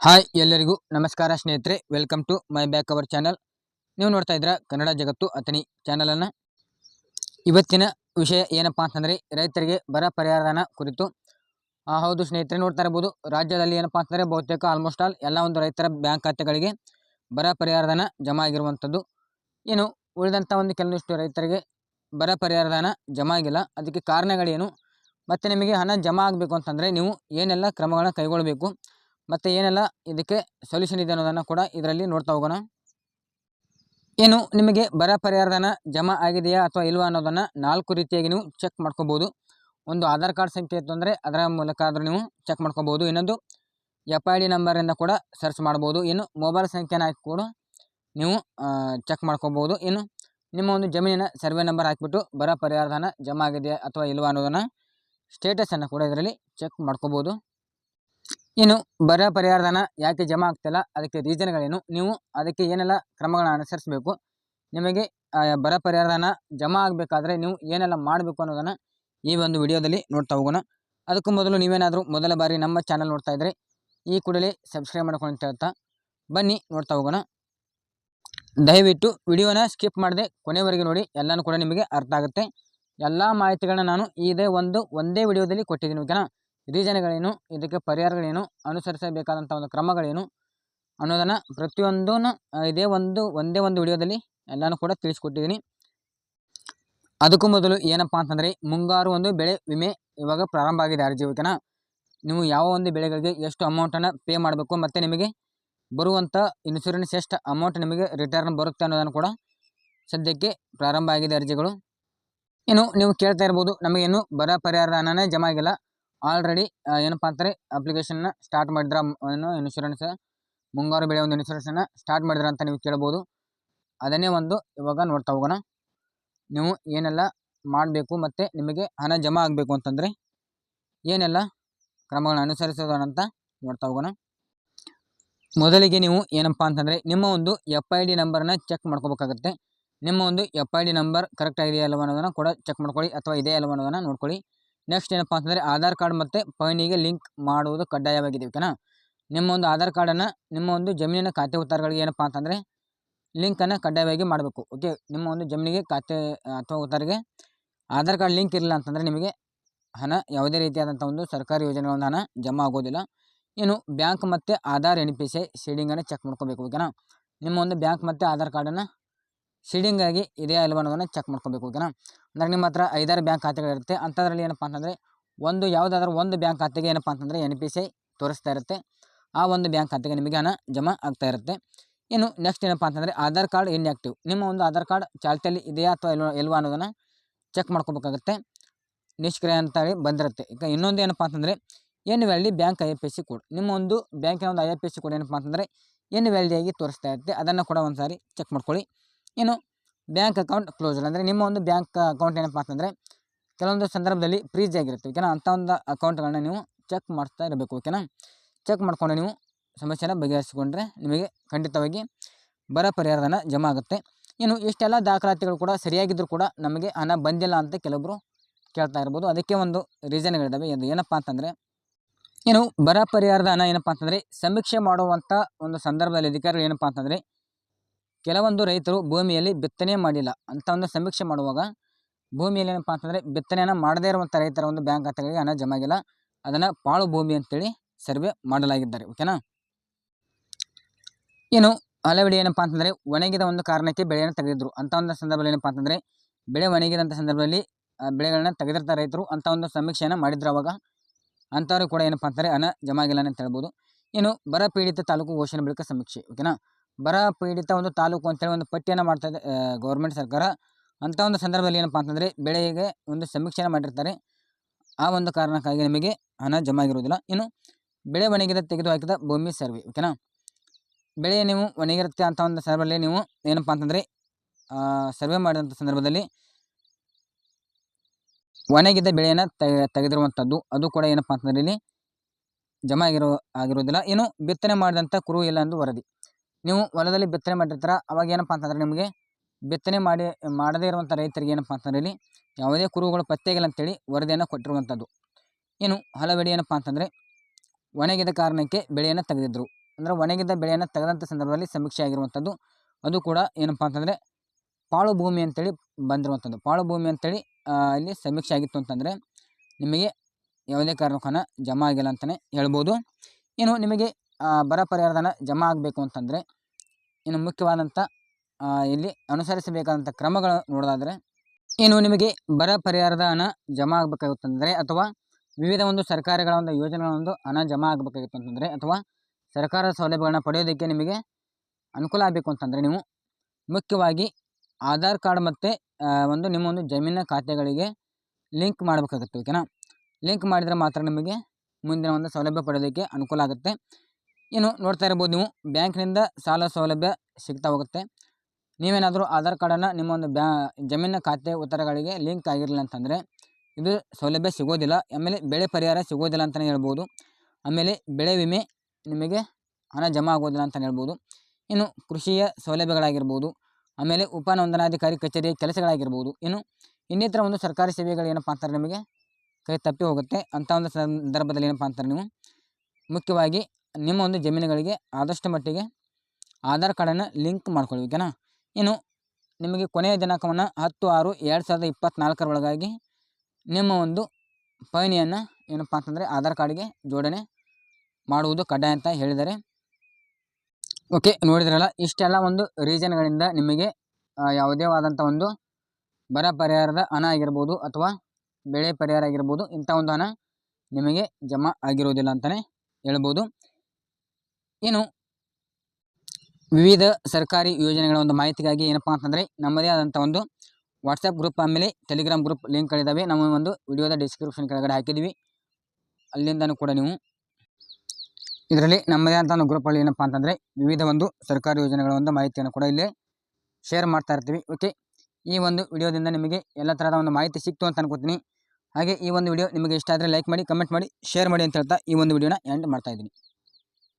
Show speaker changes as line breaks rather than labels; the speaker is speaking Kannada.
ಹಾಯ್ ಎಲ್ಲರಿಗೂ ನಮಸ್ಕಾರ ಸ್ನೇಹಿತರೆ welcome to my back our channel ನೀವು ನೋಡ್ತಾ ಇದ್ದೀರಾ ಕನ್ನಡ ಜಗತ್ತು ಅತನಿ ಚಾನಲನ್ನು ಇವತ್ತಿನ ವಿಷಯ ಏನಪ್ಪಾ ಅಂತಂದರೆ, ರೈತರಿಗೆ ಬರ ಪರಿಹಾರನ ಕುರಿತು. ಹೌದು ಸ್ನೇಹಿತರೆ, ನೋಡ್ತಾ ಇರ್ಬೋದು, ರಾಜ್ಯದಲ್ಲಿ ಏನಪ್ಪಾ ಅಂತಂದರೆ ಬಹುತೇಕ ಆಲ್ಮೋಸ್ಟ್ ಆಲ್ ಎಲ್ಲ ಒಂದು ರೈತರ ಬ್ಯಾಂಕ್ ಖಾತೆಗಳಿಗೆ ಬರ ಪರಿಹಾರಧನ ಜಮಾ ಆಗಿರುವಂಥದ್ದು. ಏನು ಉಳಿದಂಥ ಒಂದು ಕೆಲವೊಂದಿಷ್ಟು ರೈತರಿಗೆ ಬರ ಪರಿಹಾರಧನ ಜಮಾ ಆಗಿಲ್ಲ. ಅದಕ್ಕೆ ಕಾರಣಗಳೇನು? ಮತ್ತು ನಿಮಗೆ ಹಣ ಜಮಾ ಆಗಬೇಕು ಅಂತಂದರೆ ನೀವು ಏನೆಲ್ಲ ಕ್ರಮಗಳನ್ನ ಕೈಗೊಳ್ಳಬೇಕು ಮತ್ತು ಏನೆಲ್ಲ ಇದಕ್ಕೆ ಸೊಲ್ಯೂಷನ್ ಇದೆ ಅನ್ನೋದನ್ನು ಕೂಡ ಇದರಲ್ಲಿ ನೋಡ್ತಾ ಹೋಗೋಣ. ಏನು ನಿಮಗೆ ಬರ ಪರಿಹಾರಧನ ಜಮಾ ಆಗಿದೆಯಾ ಅಥವಾ ಇಲ್ವಾ ಅನ್ನೋದನ್ನು ನಾಲ್ಕು ರೀತಿಯಾಗಿ ನೀವು ಚೆಕ್ ಮಾಡ್ಕೋಬೋದು. ಒಂದು ಆಧಾರ್ ಕಾರ್ಡ್ ಸಂಖ್ಯೆ ಇತ್ತು ಅಂದರೆ ಅದರ ಮೂಲಕ ಆದರೂ ನೀವು ಚೆಕ್ ಮಾಡ್ಕೋಬೋದು. ಇನ್ನೊಂದು ಎಫ್ ಐ ಡಿ ನಂಬರಿಂದ ಕೂಡ ಸರ್ಚ್ ಮಾಡ್ಬೋದು. ಇನ್ನು ಮೊಬೈಲ್ ಸಂಖ್ಯೆನ ಹಾಕಿ ಕೂಡ ನೀವು ಚೆಕ್ ಮಾಡ್ಕೋಬೋದು. ಇನ್ನು ನಿಮ್ಮ ಒಂದು ಜಮೀನಿನ ಸರ್ವೆ ನಂಬರ್ ಹಾಕಿಬಿಟ್ಟು ಬರ ಪರಿಹಾರಧನ ಜಮಾ ಆಗಿದೆಯಾ ಅಥವಾ ಇಲ್ವಾ ಅನ್ನೋದನ್ನು ಸ್ಟೇಟಸನ್ನು ಕೂಡ ಇದರಲ್ಲಿ ಚೆಕ್ ಮಾಡ್ಕೋಬೋದು. ಇನ್ನು ಬರ ಪರಿಹಾರಧನ ಯಾಕೆ ಜಮಾ ಆಗ್ತಿಲ್ಲ? ಅದಕ್ಕೆ ರೀಸನ್ಗಳೇನು? ನೀವು ಅದಕ್ಕೆ ಏನೆಲ್ಲ ಕ್ರಮಗಳನ್ನ ಅನುಸರಿಸಬೇಕು? ನಿಮಗೆ ಬರ ಪರಿಹಾರಧನ ಜಮಾ ಆಗಬೇಕಾದ್ರೆ ನೀವು ಏನೆಲ್ಲ ಮಾಡಬೇಕು ಅನ್ನೋದನ್ನು ಈ ಒಂದು ವಿಡಿಯೋದಲ್ಲಿ ನೋಡ್ತಾ ಹೋಗೋಣ. ಅದಕ್ಕೂ ಮೊದಲು ನೀವೇನಾದರೂ ಮೊದಲ ಬಾರಿ ನಮ್ಮ ಚಾನಲ್ ನೋಡ್ತಾ ಇದ್ದರೆ ಈ ಕೂಡಲೇ ಸಬ್ಸ್ಕ್ರೈಬ್ ಮಾಡ್ಕೊಂಡು ಅಂತ ಹೇಳ್ತಾ ಬನ್ನಿ ನೋಡ್ತಾ ಹೋಗೋಣ. ದಯವಿಟ್ಟು ವಿಡಿಯೋನ ಸ್ಕಿಪ್ ಮಾಡದೆ ಕೊನೆವರೆಗೆ ನೋಡಿ, ಎಲ್ಲನೂ ಕೂಡ ನಿಮಗೆ ಅರ್ಥ ಆಗುತ್ತೆ. ಎಲ್ಲ ಮಾಹಿತಿಗಳನ್ನ ನಾನು ಇದೇ ಒಂದು, ಒಂದೇ ವಿಡಿಯೋದಲ್ಲಿ ಕೊಟ್ಟಿದ್ದೀನಿ, ಓಕೆನಾ? ರೀಸನ್ಗಳೇನು ಇದಕ್ಕೆ ಪರಿಹಾರಗಳೇನು, ಅನುಸರಿಸಬೇಕಾದಂಥ ಒಂದು ಕ್ರಮಗಳೇನು ಅನ್ನೋದನ್ನು ಪ್ರತಿಯೊಂದೂ ಇದೇ ಒಂದು, ಒಂದೇ ಒಂದು ವಿಡಿಯೋದಲ್ಲಿ ಎಲ್ಲನೂ ಕೂಡ ತಿಳಿಸ್ಕೊಟ್ಟಿದ್ದೀನಿ ಅದಕ್ಕೂ ಮೊದಲು ಏನಪ್ಪ ಅಂತಂದರೆ, ಮುಂಗಾರು ಒಂದು ಬೆಳೆ ವಿಮೆ ಇವಾಗ ಪ್ರಾರಂಭ ಆಗಿದೆ ಅರ್ಜಿ ನೀವು ಯಾವ ಒಂದು ಬೆಳೆಗಳಿಗೆ ಎಷ್ಟು ಅಮೌಂಟನ್ನು ಪೇ ಮಾಡಬೇಕು ಮತ್ತು ನಿಮಗೆ ಬರುವಂಥ ಇನ್ಶೂರೆನ್ಸ್ ಎಷ್ಟು ಅಮೌಂಟ್ ನಿಮಗೆ ರಿಟರ್ನ್ ಬರುತ್ತೆ ಅನ್ನೋದನ್ನು ಕೂಡ ಸದ್ಯಕ್ಕೆ ಪ್ರಾರಂಭ ಆಗಿದೆ ಅರ್ಜಿಗಳು ಇನ್ನು ನೀವು ಕೇಳ್ತಾ ಇರ್ಬೋದು, ನಮಗೇನು ಬರ ಪರಿಹಾರ ಹಣನೇ ಜಮಾ ಆಗಿಲ್ಲ. ಆಲ್ರೆಡಿ ಏನಪ್ಪ ಅಂತಾರೆ ಅಪ್ಲಿಕೇಶನ್ನ ಸ್ಟಾರ್ಟ್ ಮಾಡಿದ್ರ ಏನು ಇನ್ಶೂರೆನ್ಸ್ ಮುಂಗಾರು ಬೆಳೆ ಒಂದು ಇನ್ಶೂರೆನ್ಸನ್ನು ಸ್ಟಾರ್ಟ್ ಮಾಡಿದ್ರ ಅಂತ ನೀವು ಕೇಳ್ಬೋದು. ಅದನ್ನೇ ಒಂದು ಇವಾಗ ನೋಡ್ತಾ ಹೋಗೋಣ. ನೀವು ಏನೆಲ್ಲ ಮಾಡಬೇಕು ಮತ್ತು ನಿಮಗೆ ಹಣ ಜಮಾ ಆಗಬೇಕು ಅಂತಂದರೆ ಏನೆಲ್ಲ ಕ್ರಮಗಳನ್ನ ಅನುಸರಿಸೋಣ ಅಂತ ನೋಡ್ತಾ ಹೋಗೋಣ. ಮೊದಲಿಗೆ ನೀವು ಏನಪ್ಪ ಅಂತಂದರೆ, ನಿಮ್ಮ ಒಂದು ಎಫ್ ಐ ಡಿ ನಂಬರನ್ನ ಚೆಕ್ ಮಾಡ್ಕೋಬೇಕಾಗುತ್ತೆ. ನಿಮ್ಮ ಒಂದು F I D number correct ಆಗಿದೆಯಾ ಅಲ್ವ ಅನ್ನೋದನ್ನು ಕೂಡ ಚೆಕ್ ಮಾಡ್ಕೊಳ್ಳಿ ಅಥವಾ ಇದೆಯಾ ಅಲ್ವ ಅನ್ನೋದನ್ನು ನೋಡ್ಕೊಳ್ಳಿ. ನೆಕ್ಸ್ಟ್ ಏನಪ್ಪ ಅಂತಂದರೆ ಆಧಾರ್ ಕಾರ್ಡ್ ಮತ್ತು ಪೈನಿಗೆ ಲಿಂಕ್ ಮಾಡುವುದು ಕಡ್ಡಾಯವಾಗಿದೆ ಓಕೆನಾ ನಿಮ್ಮ ಒಂದು ಆಧಾರ್ ಕಾರ್ಡನ್ನು ನಿಮ್ಮ ಒಂದು ಜಮೀನಿನ ಖಾತೆ ಉತ್ತಾರಗಳಿಗೆ ಏನಪ್ಪ ಅಂತಂದರೆ ಲಿಂಕನ್ನು ಕಡ್ಡಾಯವಾಗಿ ಮಾಡಬೇಕು ಓಕೆ ನಿಮ್ಮ ಒಂದು ಜಮೀನಿಗೆ ಖಾತೆ ಅಥವಾ ಉತ್ತಾರಿಗೆ ಆಧಾರ್ ಕಾರ್ಡ್ ಲಿಂಕ್ ಇರಲಿಲ್ಲ ಅಂತಂದರೆ ನಿಮಗೆ ಹಣ ಯಾವುದೇ ರೀತಿಯಾದಂಥ ಒಂದು ಸರ್ಕಾರಿ ಯೋಜನೆಗಳನ್ನು ಹಣ ಜಮಾ ಆಗೋದಿಲ್ಲ. ಏನು ಬ್ಯಾಂಕ್ ಮತ್ತು Aadhaar N P C I ಸೀಡಿಂಗನ್ನು check ಮಾಡ್ಕೋಬೇಕು ಓಕೆನಾ ನಿಮ್ಮ ಒಂದು ಬ್ಯಾಂಕ್ ಮತ್ತು ಆಧಾರ್ ಕಾರ್ಡನ್ನು ಸೀಡಿಂಗ್ ಆಗಿ ಇದೆಯಾ ಇಲ್ವ ಅನ್ನೋದನ್ನು ಚೆಕ್ ಮಾಡ್ಕೋಬೇಕು ಓಕೆನಾ ಅಂದರೆ ನಿಮ್ಮ ಹತ್ರ ಐದಾರು ಬ್ಯಾಂಕ್ ಖಾತೆಗಳಿರುತ್ತೆ ಅಂಥದ್ರಲ್ಲಿ ಏನಪ್ಪ ಅಂತಂದರೆ ಒಂದು ಯಾವುದಾದ್ರೂ ಒಂದು ಬ್ಯಾಂಕ್ ಖಾತೆಗೆ ಏನಪ್ಪ ಅಂತಂದರೆ ಎನ್ ಪಿ ಸಿ ತೋರಿಸ್ತಾ ಇರುತ್ತೆ. ಆ ಒಂದು ಬ್ಯಾಂಕ್ ಖಾತೆಗೆ ನಿಮಗೆ ಹಣ ಜಮಾ ಆಗ್ತಾ ಇರುತ್ತೆ. ಇನ್ನು ನೆಕ್ಸ್ಟ್ ಏನಪ್ಪ ಅಂತಂದರೆ ಆಧಾರ್ ಕಾರ್ಡ್ ಇನ್ಆ್ಯಕ್ಟಿವ್ ನಿಮ್ಮ ಒಂದು ಆಧಾರ್ ಕಾರ್ಡ್ ಚಾಲ್ತಿಯಲ್ಲಿ ಇದೆಯಾ ಅಥವಾ ಇಲ್ವ, ಇಲ್ವಾ ಅನ್ನೋದನ್ನು ಚೆಕ್ ಮಾಡ್ಕೋಬೇಕಾಗುತ್ತೆ. ನಿಷ್ಕ್ರಿಯ ಅಂತೇಳಿ ಬಂದಿರುತ್ತೆ. ಈಗ ಇನ್ನೊಂದು ಏನಪ್ಪ ಅಂತಂದರೆ N ವ್ಯಾಲ್ಡಿ bank I S C code ನಿಮ್ಮ ಒಂದು ಬ್ಯಾಂಕಿನ ಒಂದು ಐ ಎಸ್ ಸಿ ಕೋಡ್ ಏನಪ್ಪ ಅಂತಂದರೆ ಎನ್ ವ್ಯಾಲ್ಡಿಯಾಗಿ ತೋರಿಸ್ತಾ ಇರುತ್ತೆ. ಅದನ್ನು ಕೂಡ ಒಂದು ಸಾರಿ ಚೆಕ್ ಮಾಡ್ಕೊಳ್ಳಿ. ಇನ್ನು ಬ್ಯಾಂಕ್ ಅಕೌಂಟ್ ಕ್ಲೋಸರ್ ಅಂದರೆ ನಿಮ್ಮ ಒಂದು ಬ್ಯಾಂಕ್ ಅಕೌಂಟ್ ಏನಪ್ಪ ಅಂತಂದರೆ ಕೆಲವೊಂದು ಸಂದರ್ಭದಲ್ಲಿ ಫ್ರೀಜ್ ಆಗಿರುತ್ತೆ. ಓಕೆನಾ? ಅಂಥ ಒಂದು ಅಕೌಂಟ್ಗಳನ್ನ ನೀವು ಚೆಕ್ ಮಾಡ್ತಾ ಇರಬೇಕು. ಓಕೆನಾ? ಚೆಕ್ ಮಾಡಿಕೊಂಡು ನೀವು ಸಮಸ್ಯೆನ ಬಗೆಹರಿಸಿಕೊಂಡ್ರೆ ನಿಮಗೆ ಖಂಡಿತವಾಗಿ ಬರ ಪರಿಹಾರಧನ ಜಮಾ ಆಗುತ್ತೆ. ಇನ್ನು ಇಷ್ಟೆಲ್ಲ ದಾಖಲಾತಿಗಳು ಕೂಡ ಸರಿಯಾಗಿದ್ದರೂ ಕೂಡ ನಮಗೆ ಹಣ ಬಂದಿಲ್ಲ ಅಂತ ಕೆಲವೊಬ್ಬರು ಕೇಳ್ತಾ ಇರ್ಬೋದು. ಅದಕ್ಕೆ ಒಂದು ರೀಸನ್ಗಳಿದ್ದಾವೆ ಅದು ಏನಪ್ಪ ಅಂತಂದರೆ ಏನು ಬರ ಪರಿಹಾರದ ಹಣ ಏನಪ್ಪ ಅಂತಂದರೆ, ಸಮೀಕ್ಷೆ ಮಾಡುವಂಥ ಒಂದು ಸಂದರ್ಭದಲ್ಲಿ ಅಧಿಕಾರಿಗಳು ಏನಪ್ಪ ಅಂತಂದರೆ ಕೆಲವೊಂದು ರೈತರು ಭೂಮಿಯಲ್ಲಿ ಬಿತ್ತನೆ ಮಾಡಿಲ್ಲ ಅಂತ ಒಂದು ಸಮೀಕ್ಷೆ ಮಾಡುವಾಗ, ಭೂಮಿಯಲ್ಲಿ ಏನಪ್ಪ ಅಂತಂದರೆ ಬಿತ್ತನೆಯನ್ನು ಮಾಡದೇ ಇರುವಂಥ ರೈತರ ಒಂದು ಬ್ಯಾಂಕ್ ಖಾತೆಗಳಿಗೆ ಹಣ ಜಮಾ ಆಗಿಲ್ಲ. ಅದನ್ನು ಪಾಳು ಭೂಮಿ ಅಂತೇಳಿ ಸರ್ವೆ ಮಾಡಲಾಗಿದ್ದಾರೆ, ಓಕೆನಾ? ಏನು ಹಲವೆಡೆ ಏನಪ್ಪಾ ಅಂತಂದರೆ ಒಣಗಿದ ಒಂದು ಕಾರಣಕ್ಕೆ ಬೆಳೆಯನ್ನು ತೆಗೆದಿದ್ರು ಅಂತ ಒಂದು ಸಂದರ್ಭದಲ್ಲಿ ಏನಪ್ಪಾ ಅಂತಂದರೆ ಬೆಳೆ ಒಣಗಿದಂಥ ಸಂದರ್ಭದಲ್ಲಿ ಬೆಳೆಗಳನ್ನು ತೆಗೆದಿರ್ತಾರೆ ರೈತರು ಅಂಥ ಒಂದು ಸಮೀಕ್ಷೆಯನ್ನು ಮಾಡಿದ್ರು ಅವಾಗ, ಅಂಥವ್ರು ಕೂಡ ಏನಪ್ಪಾ ಅಂತಂದರೆ ಹಣ ಜಮಾಗಿಲ್ಲ ಅಂತ ಹೇಳ್ಬೋದು. ಇನ್ನು ಬರ ಪೀಡಿತ ತಾಲೂಕು ಘೋಷಣೆ ಬಳಿಕ ಸಮೀಕ್ಷೆ, ಓಕೆನಾ? ಬರ ಪೀಡಿತ ಒಂದು ತಾಲೂಕು ಅಂತೇಳಿ ಒಂದು ಪಟ್ಟಿಯನ್ನು ಮಾಡ್ತಾ ಇದೆ ಗೌರ್ಮೆಂಟ್ ಸರ್ಕಾರ. ಅಂಥ ಒಂದು ಸಂದರ್ಭದಲ್ಲಿ ಏನಪ್ಪ ಅಂತಂದರೆ ಬೆಳೆಗೆ ಒಂದು ಸಮೀಕ್ಷೆಯನ್ನು ಮಾಡಿರ್ತಾರೆ. ಆ ಒಂದು ಕಾರಣಕ್ಕಾಗಿ ನಿಮಗೆ ಹಣ ಜಮಾ ಆಗಿರುವುದಿಲ್ಲ. ಇನ್ನು ಬೆಳೆ ಒಣಗಿದ ತೆಗೆದು ಹಾಕಿದ ಭೂಮಿ ಸರ್ವೆ ಓಕೆನಾ ಬೆಳೆ ನೀವು ಒಣಗಿರುತ್ತೆ ಅಂತ ಒಂದು ಸಂದರ್ಭದಲ್ಲಿ ನೀವು ಏನಪ್ಪ ಅಂತಂದರೆ ಸರ್ವೆ ಮಾಡಿದಂಥ ಸಂದರ್ಭದಲ್ಲಿ ಒಣಗಿದ ಬೆಳೆಯನ್ನು ತೆಗೆ ತೆಗೆದಿರುವಂಥದ್ದು ಅದು ಕೂಡ ಏನಪ್ಪ ಅಂತಂದರೆ ಇಲ್ಲಿ ಜಮಾ ಆಗಿರೋ ಆಗಿರೋದಿಲ್ಲ ಇನ್ನು ಬಿತ್ತನೆ ಮಾಡಿದಂಥ ಕುರು ಇಲ್ಲ ಎಂದು ವರದಿ. ನೀವು ಹೊಲದಲ್ಲಿ ಬಿತ್ತನೆ ಮಾಡಿರ್ತೀರ, ಅವಾಗ ಏನಪ್ಪ ಅಂತಂದರೆ ನಿಮಗೆ ಬಿತ್ತನೆ ಮಾಡಿ, ಮಾಡದೇ ಇರುವಂಥ ರೈತರಿಗೆ ಏನಪ್ಪ ಅಂತಂದರೆ ಇಲ್ಲಿ ಯಾವುದೇ ಕುರುಗಳು ಪತ್ತೆಗಿಲ್ಲ ಅಂತೇಳಿ ವರದಿಯನ್ನು ಕೊಟ್ಟಿರುವಂಥದ್ದು ಏನು ಹಲವೆಡೆ ಏನಪ್ಪ ಅಂತಂದರೆ ಒಣಗಿದ ಕಾರಣಕ್ಕೆ ಬೆಳೆಯನ್ನು ತೆಗೆದಿದ್ದರು ಅಂದರೆ ಒಣಗಿದ ಬೆಳೆಯನ್ನು ತೆಗೆದಂಥ ಸಂದರ್ಭದಲ್ಲಿ ಸಮೀಕ್ಷೆ ಆಗಿರುವಂಥದ್ದು ಅದು ಕೂಡ ಏನಪ್ಪ ಅಂತಂದರೆ ಪಾಳು ಭೂಮಿ ಅಂತೇಳಿ ಬಂದಿರುವಂಥದ್ದು ಪಾಳು ಭೂಮಿ ಅಂತೇಳಿ ಇಲ್ಲಿ ಸಮೀಕ್ಷೆ ಆಗಿತ್ತು ಅಂತಂದರೆ ನಿಮಗೆ ಯಾವುದೇ ಕಾರಣಕ್ಕೂ ಜಮಾ ಆಗಿಲ್ಲ ಅಂತಲೇ ಹೇಳ್ಬೋದು. ಏನು ನಿಮಗೆ ಬರ ಪರಿಹಾರಧನ ಜಮಾ ಆಗಬೇಕು ಅಂತಂದರೆ ಇನ್ನು ಮುಖ್ಯವಾದಂಥ ಇಲ್ಲಿ ಅನುಸರಿಸಬೇಕಾದಂಥ ಕ್ರಮಗಳು ನೋಡೋದಾದರೆ ಏನು ನಿಮಗೆ ಬರ ಪರಿಹಾರದ ಹಣ ಜಮಾ ಆಗಬೇಕಾಗುತ್ತಂದರೆ ಅಥವಾ ವಿವಿಧ ಒಂದು ಸರ್ಕಾರಗಳ ಒಂದು ಯೋಜನೆಗಳ ಒಂದು ಹಣ ಜಮಾ ಆಗಬೇಕಾಗಿತ್ತು ಅಂತಂದರೆ, ಅಥವಾ ಸರ್ಕಾರದ ಸೌಲಭ್ಯಗಳನ್ನ ಪಡೆಯೋದಕ್ಕೆ ನಿಮಗೆ ಅನುಕೂಲ ಆಗಬೇಕು ಅಂತಂದರೆ ನೀವು ಮುಖ್ಯವಾಗಿ ಆಧಾರ್ ಕಾರ್ಡ್ ಮತ್ತು ಒಂದು ನಿಮ್ಮ ಒಂದು ಜಮೀನಿನ ಖಾತೆಗಳಿಗೆ ಲಿಂಕ್ ಮಾಡಬೇಕಾಗುತ್ತೆ ಓಕೆನಾ ಲಿಂಕ್ ಮಾಡಿದರೆ ಮಾತ್ರ ನಿಮಗೆ ಮುಂದಿನ ಒಂದು ಸೌಲಭ್ಯ ಪಡೆಯೋದಕ್ಕೆ ಅನುಕೂಲ ಆಗುತ್ತೆ. ಇನ್ನು ನೋಡ್ತಾ ಇರ್ಬೋದು ನೀವು? ಬ್ಯಾಂಕ್ನಿಂದ ಸಾಲ ಸೌಲಭ್ಯ ಸಿಗ್ತಾ ಹೋಗುತ್ತೆ. ನೀವೇನಾದರೂ ಆಧಾರ್ ಕಾರ್ಡನ್ನು ನಿಮ್ಮ ಒಂದು ಬ್ಯಾ, ಜಮೀನಿನ ಖಾತೆ ಉತ್ತರಗಳಿಗೆ ಲಿಂಕ್ ಆಗಿರಲಿಲ್ಲ ಅಂತಂದರೆ ಇದು ಸೌಲಭ್ಯ ಸಿಗೋದಿಲ್ಲ. ಆಮೇಲೆ ಬೆಳೆ ಪರಿಹಾರ ಸಿಗೋದಿಲ್ಲ ಅಂತಲೇ ಹೇಳ್ಬೋದು. ಆಮೇಲೆ ಬೆಳೆ ವಿಮೆ ನಿಮಗೆ ಹಣ ಜಮಾ ಆಗೋದಿಲ್ಲ ಅಂತಲೇ ಹೇಳ್ಬೋದು. ಇನ್ನು ಕೃಷಿಯ ಸೌಲಭ್ಯಗಳಾಗಿರ್ಬೋದು. ಆಮೇಲೆ ಉಪ ನೋಂದಣಾಧಿಕಾರಿ ಕಚೇರಿಯ ಕೆಲಸಗಳಾಗಿರ್ಬೋದು. ಇನ್ನು ಇನ್ನಿತರ ಒಂದು ಸರ್ಕಾರಿ ಸೇವೆಗಳು ಏನಪ್ಪ ಅಂತಾರೆ ನಿಮಗೆ? ಕೈ ತಪ್ಪಿ ಹೋಗುತ್ತೆ. ಅಂಥ ಒಂದು ಸಂದರ್ಭದಲ್ಲಿ ಏನಪ್ಪ ಅಂತಾರೆ ನೀವು? ಮುಖ್ಯವಾಗಿ ನಿಮ್ಮ ಒಂದು ಜಮೀನುಗಳಿಗೆ ಆದಷ್ಟು ಮಟ್ಟಿಗೆ ಆಧಾರ್ ಕಾರ್ಡನ್ನು ಲಿಂಕ್ ಮಾಡ್ಕೊಳ್ಳಿ ಓಕೆನಾ ಇನ್ನು ನಿಮಗೆ ಕೊನೆಯ ದಿನಾಂಕವನ್ನು ಹತ್ತು ಆರು ಎರಡು ಸಾವಿರದ ಇಪ್ಪತ್ತ್ನಾಲ್ಕರ ಒಳಗಾಗಿ ನಿಮ್ಮ ಒಂದು ಪಹಣಿಯನ್ನು ಏನಪ್ಪ ಅಂತಂದರೆ ಆಧಾರ್ ಕಾರ್ಡ್ಗೆ ಜೋಡಣೆ ಮಾಡುವುದು ಕಡ್ಡಾಯ ಅಂತ ಹೇಳಿದ್ದಾರೆ. ಓಕೆ ನೋಡಿದ್ರಲ್ಲ, ಇಷ್ಟೆಲ್ಲ ಒಂದು ರೀಸನ್ಗಳಿಂದ ನಿಮಗೆ ಯಾವುದೇ ಆದಂಥ ಒಂದು ಬರ ಪರಿಹಾರದ ಹಣ ಆಗಿರ್ಬೋದು ಅಥವಾ ಬೆಳೆ ಪರಿಹಾರ ಆಗಿರ್ಬೋದು ಇಂಥ ಒಂದು ಹಣ ನಿಮಗೆ ಜಮಾ ಆಗಿರೋದಿಲ್ಲ ಅಂತಲೇ ಹೇಳ್ಬೋದು. ಇನ್ನು ವಿವಿಧ ಸರ್ಕಾರಿ ಯೋಜನೆಗಳ ಒಂದು ಮಾಹಿತಿಗಾಗಿ ಏನಪ್ಪ ಅಂತಂದರೆ ನಮ್ಮದೇ ಆದಂಥ ಒಂದು ವಾಟ್ಸಪ್ ಗ್ರೂಪ್ ಆಮೇಲೆ ಟೆಲಿಗ್ರಾಮ್ ಗ್ರೂಪ್ ಲಿಂಕ್ಗಳಿದ್ದಾವೆ ನಮ್ಮ ಒಂದು ವಿಡಿಯೋದ ಡಿಸ್ಕ್ರಿಪ್ಷನ್ ಕೆಳಗಡೆ ಹಾಕಿದ್ದೀವಿ ಅಲ್ಲಿಂದನೂ ಕೂಡ ನೀವು ಇದರಲ್ಲಿ ನಮ್ಮದೇ ಆದಂಥ ಒಂದು ಗ್ರೂಪಲ್ಲಿ ಏನಪ್ಪ ಅಂತಂದರೆ ವಿವಿಧ ಒಂದು ಸರ್ಕಾರಿ ಯೋಜನೆಗಳ ಒಂದು ಮಾಹಿತಿಯನ್ನು ಕೂಡ ಇಲ್ಲಿ ಶೇರ್ ಮಾಡ್ತಾ ಇರ್ತೀವಿ. ಓಕೆ ಈ ಒಂದು ವಿಡಿಯೋದಿಂದ ನಿಮಗೆ ಎಲ್ಲ ಥರದ ಒಂದು ಮಾಹಿತಿ ಸಿಕ್ತು ಅಂತ ಅನ್ಕೋತೀನಿ. ಹಾಗೆ ಈ ಒಂದು ವಿಡಿಯೋ ನಿಮಗೆ ಇಷ್ಟ ಆದರೆ ಲೈಕ್ ಮಾಡಿ ಕಮೆಂಟ್ ಮಾಡಿ ಶೇರ್ ಮಾಡಿ ಅಂತ ಹೇಳ್ತಾ ಈ ಒಂದು ವಿಡಿಯೋನ ಎಂಡ್ ಮಾಡ್ತಾ ಇದ್ದೀನಿ.